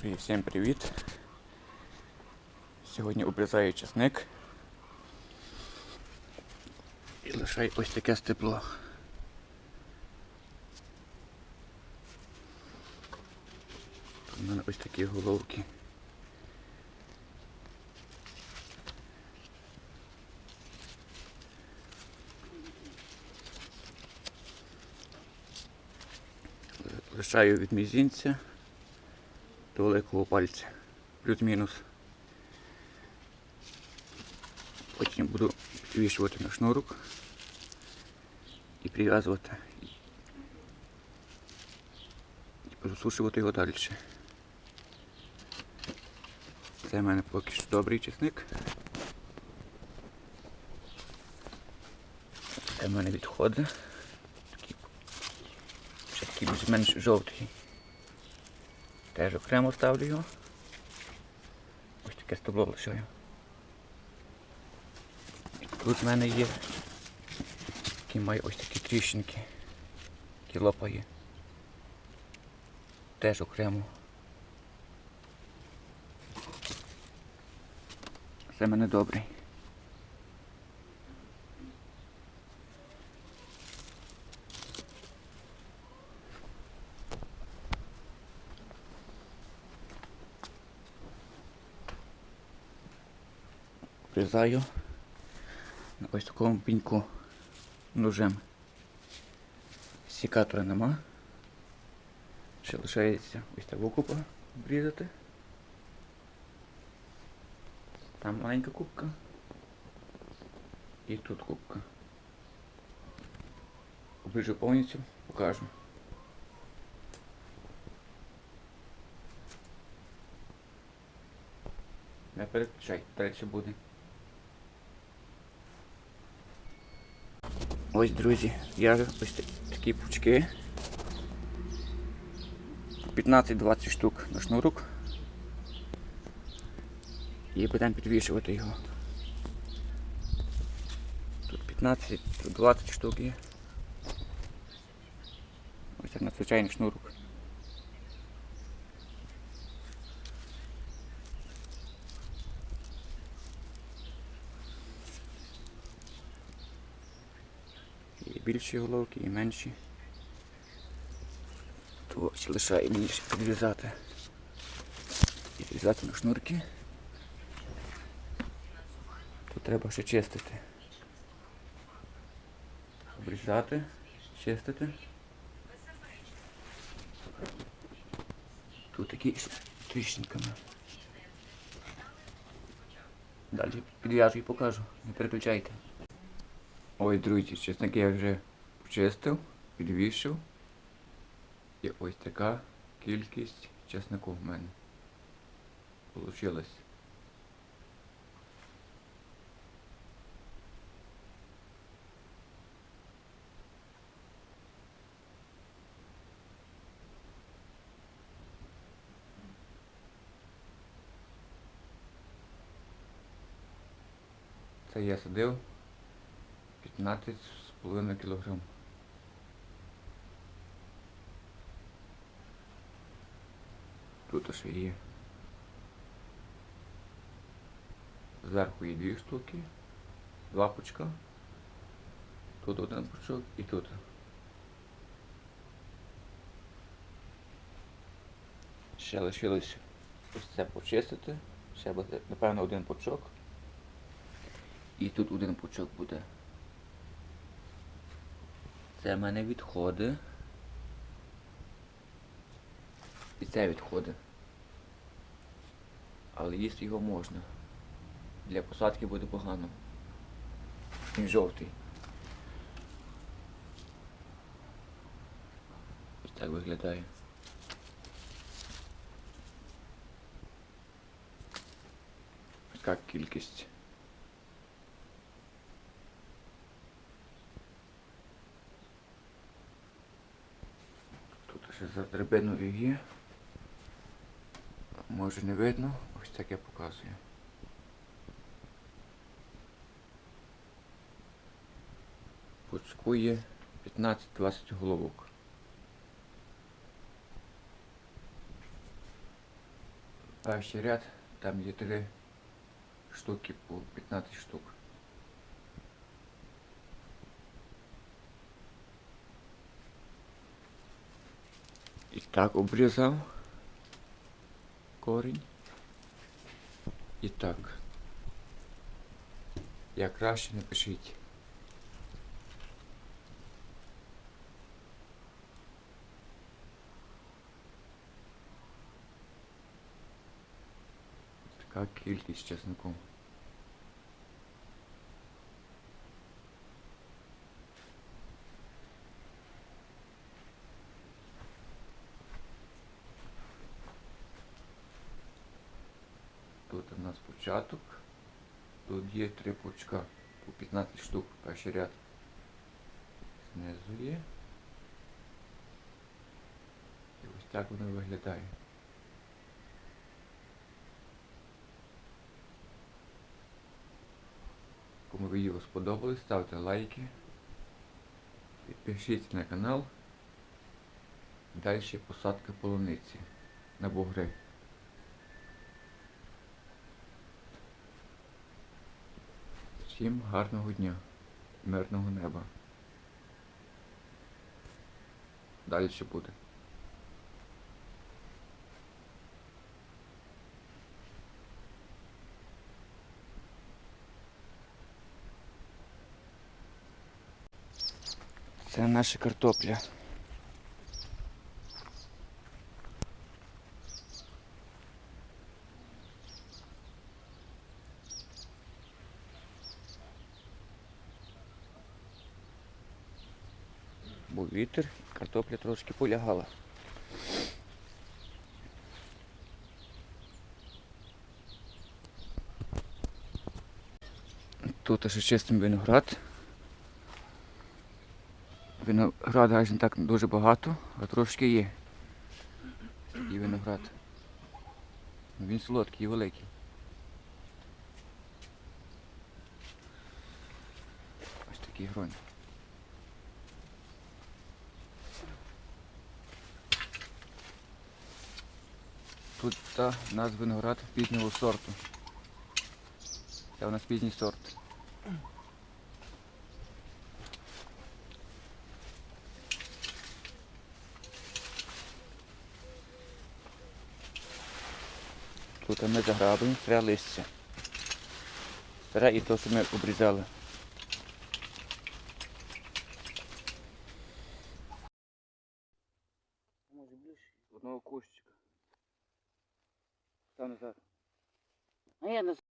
Друзі, всім привіт! Сьогодні обрізаю чесник і лишаю ось таке степло. У мене ось такі головки. Лишаю від мізінця до великого пальця. Плюс-мінус. Потім буду підвішувати на шнурок і прив'язувати. І просушувати його далі. Це в мене поки що добрий чесник. Це в мене відходи. Ще такий більш-менш жовтий. Теж окремо ставлю його. Ось таке стебло лишаю. Тут в мене є який має ось такі тріщинки, які лопає. Теж окремо. Це мене добрий. Врізаю на ось такому пеньку ножем. Сікатора нема. Ще лишається ось таку купу обрізати. Там маленька кубка. І тут кубка. Обріжу повністю, покажу. Не переключай, далі буде. Ось, друзі, я ось такі пучки. 15-20 штук на шнурок. І будемо підвішувати його. Тут 15, тут 20 штук є. Ось так надзвичайний шнурок. Більші головки, і менші. Ось лишає мені ще підв'язати. Підв'язати на шнурки. Тут треба ще чистити. Обрізати, чистити. Тут такі тріщинками. Далі підв'яжу і покажу. Не переключайте. Ой, друзі, чесники я вже почистив, підвішив. І ось така кількість чеснику в мене получилась. Це я садив 15,5 кг. Тут ще є. Зверху є дві штуки, два пучка. Тут один пучок і тут. Ще лишилось ось це почистити. Ще буде, напевно, один пучок. І тут один пучок буде. Це в мене відходи. І це відходи. Але їсти його можна. Для посадки буде погано. Він жовтий. Ось так виглядає. Ось така кількість. Тут ще за драбиною є. Може не видно, ось так я показую. Пучку 15-20 головок. Перший ряд, там є три штуки по 15 штук. І так обрізав корінь. І так. Як краще напишіть. Така кількість чеснику. Тут у нас початок. Тут є три пучка по 15 штук. Перший ряд знизу є. І ось так воно виглядає. Кому відео сподобалось, ставте лайки. Підпишіться на канал. Далі посадка полуниці на бугри. Всім гарного дня, мирного неба. Далі ще буде. Це наша картопля. Був вітер, картопля трошки полягала. Тут ще чистим виноград. Виноград аж не так дуже багато, а трошки є. І виноград. Ну, Він солодкий і великий. Ось такий гронь. Тут та, у нас виноград пізнього сорту. Це у нас пізній сорт. Тут ми заграбуємо старе листя. Старе і то, що ми обрізали. nos